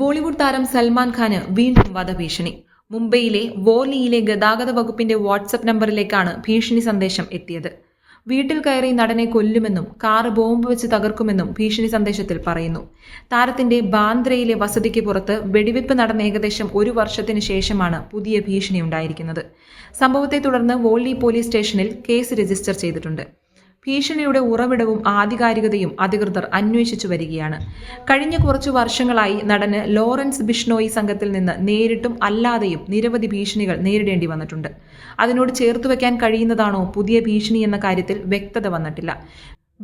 ബോളിവുഡ് താരം സൽമാൻ ഖാന് വീണ്ടും വധഭീഷണി. മുംബൈയിലെ വോലിയിലെ ഗതാഗത വകുപ്പിന്റെ വാട്സപ്പ് നമ്പറിലേക്കാണ് ഭീഷണി സന്ദേശം എത്തിയത്. വീട്ടിൽ കയറി നടനെ കൊല്ലുമെന്നും കാറ് ബോംബ് വെച്ച് തകർക്കുമെന്നും ഭീഷണി സന്ദേശത്തിൽ പറയുന്നു. താരത്തിന്റെ ബാന്ദ്രയിലെ വസതിക്ക് പുറത്ത് വെടിവെപ്പ് നടന്ന ഏകദേശം ഒരു വർഷത്തിന് ശേഷമാണ് പുതിയ ഭീഷണി ഉണ്ടായിരിക്കുന്നത്. സംഭവത്തെ തുടർന്ന് വോള്ളി പോലീസ് സ്റ്റേഷനിൽ കേസ് രജിസ്റ്റർ ചെയ്തിട്ടുണ്ട്. ഭീഷണിയുടെ ഉറവിടവും ആധികാരികതയും അധികൃതർ അന്വേഷിച്ചു വരികയാണ്. കഴിഞ്ഞ കുറച്ചു വർഷങ്ങളായി നടന് ലോറൻസ് ബിഷ്ണോയി സംഘത്തിൽ നിന്ന് നേരിട്ടും അല്ലാതെയും നിരവധി ഭീഷണികൾ നേരിടേണ്ടി വന്നിട്ടുണ്ട്. അതിനോട് ചേർത്തു വെക്കാൻ കഴിയുന്നതാണോ പുതിയ ഭീഷണി എന്ന കാര്യത്തിൽ വ്യക്തത വന്നിട്ടില്ല.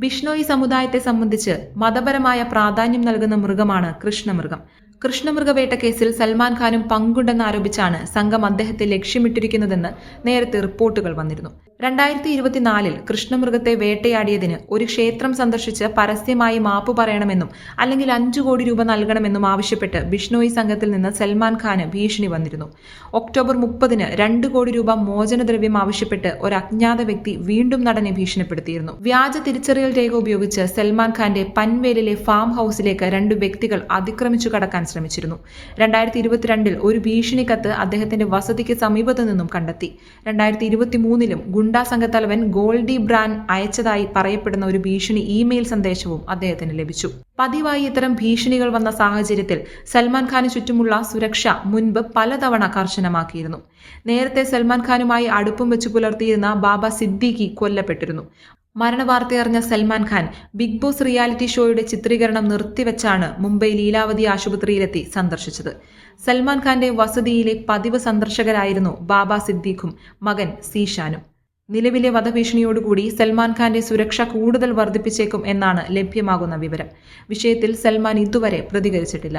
ബിഷ്ണോയി സമുദായത്തെ സംബന്ധിച്ച് മതപരമായ പ്രാധാന്യം നൽകുന്ന മൃഗമാണ് കൃഷ്ണമൃഗം. കൃഷ്ണമൃഗവേട്ട കേസിൽ സൽമാൻ ഖാനും പങ്കുണ്ടെന്ന് ആരോപിച്ചാണ് സംഘം അദ്ദേഹത്തെ ലക്ഷ്യമിട്ടിരിക്കുന്നതെന്ന് നേരത്തെ റിപ്പോർട്ടുകൾ വന്നിരുന്നു. രണ്ടായിരത്തി ഇരുപത്തിനാലിൽ കൃഷ്ണമൃഗത്തെ വേട്ടയാടിയതിന് ഒരു ക്ഷേത്രം സന്ദർശിച്ച് പരസ്യമായി മാപ്പ് പറയണമെന്നും അല്ലെങ്കിൽ അഞ്ചു കോടി രൂപ നൽകണമെന്നും ആവശ്യപ്പെട്ട് ബിഷ്ണോയി സംഘത്തിൽ നിന്ന് സൽമാൻ ഖാന് ഭീഷണി വന്നിരുന്നു. ഒക്ടോബർ മുപ്പതിന് രണ്ട് കോടി രൂപ മോചനദ്രവ്യം ആവശ്യപ്പെട്ട് ഒരു അജ്ഞാത വ്യക്തി വീണ്ടും നടനെ ഭീഷണിപ്പെടുത്തിയിരുന്നു. വ്യാജ തിരിച്ചറിയൽ രേഖ ഉപയോഗിച്ച് സൽമാൻ ഖാന്റെ പൻവേലിലെ ഫാം ഹൌസിലേക്ക് രണ്ട് വ്യക്തികൾ അതിക്രമിച്ചു കടക്കാൻ ശ്രമിച്ചിരുന്നു. രണ്ടായിരത്തി ഇരുപത്തിരണ്ടിൽ ഒരു ഭീഷണി കത്ത് അദ്ദേഹത്തിന്റെ വസതിക്ക് സമീപത്തു നിന്നും കണ്ടെത്തി. രണ്ടായിരത്തി ഇരുപത്തി മൂന്നിലും ഗുണ്ടാ സംഘത്തലവൻ ഗോൾഡി ബ്രാൻ അയച്ചതായി പറയപ്പെടുന്ന ഒരു ഭീഷണി ഇമെയിൽ സന്ദേശവും അദ്ദേഹത്തിന് ലഭിച്ചു. പതിവായി ഇത്തരം ഭീഷണികൾ വന്ന സാഹചര്യത്തിൽ സൽമാൻ ഖാന് ചുറ്റുമുള്ള സുരക്ഷ മുൻപ് പലതവണ കർശനമാക്കിയിരുന്നു. നേരത്തെ സൽമാൻ ഖാനുമായി അടുപ്പം വെച്ചു പുലർത്തിയിരുന്ന ബാബ സിദ്ദിഖി കൊല്ലപ്പെട്ടിരുന്നു. മരണവാർത്തയറിഞ്ഞ Salman Khan Bigg Boss reality ഷോയുടെ ചിത്രീകരണം നിർത്തിവെച്ചാണ് മുംബൈ ലീലാവതി ആശുപത്രിയിലെത്തി സന്ദർശിച്ചത്. സൽമാൻ ഖാന്റെ വസതിയിലെ പതിവ് സന്ദർശകരായിരുന്നു ബാബ സിദ്ദീഖും മകൻ സീഷാനും. നിലവിലെ വധഭീഷണിയോടുകൂടി സൽമാൻ ഖാന്റെ സുരക്ഷ കൂടുതൽ വർദ്ധിപ്പിച്ചേക്കും എന്നാണ് ലഭ്യമാകുന്ന വിവരം. വിഷയത്തിൽ സൽമാൻ ഇതുവരെ പ്രതികരിച്ചിട്ടില്ല.